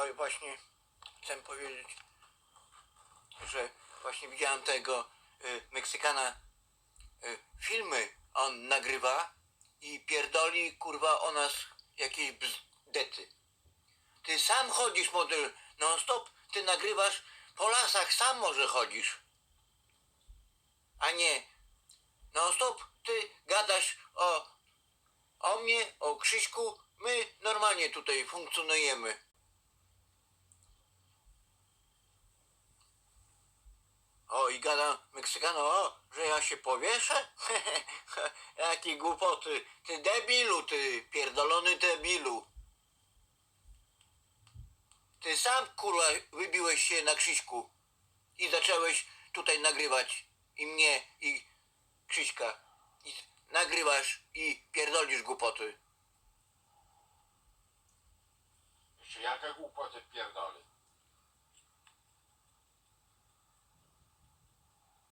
oj, właśnie chcę powiedzieć, że właśnie widziałem tego y, Meksykana y, filmy on nagrywa i pierdoli kurwa o nas jakieś bzdety. Ty sam chodzisz model non stop, ty nagrywasz po lasach, sam może chodzisz. A nie non stop ty gadasz o, o mnie, o Krzyśku, my normalnie tutaj funkcjonujemy. O i gada Meksykano, że ja się powieszę? Jakie głupoty. Ty debilu, ty pierdolony debilu. Ty sam kurwa wybiłeś się na Krzyśku i zacząłeś tutaj nagrywać i mnie i Krzyśka. I nagrywasz i pierdolisz głupoty. Jeszcze jaka głupoty pierdolę.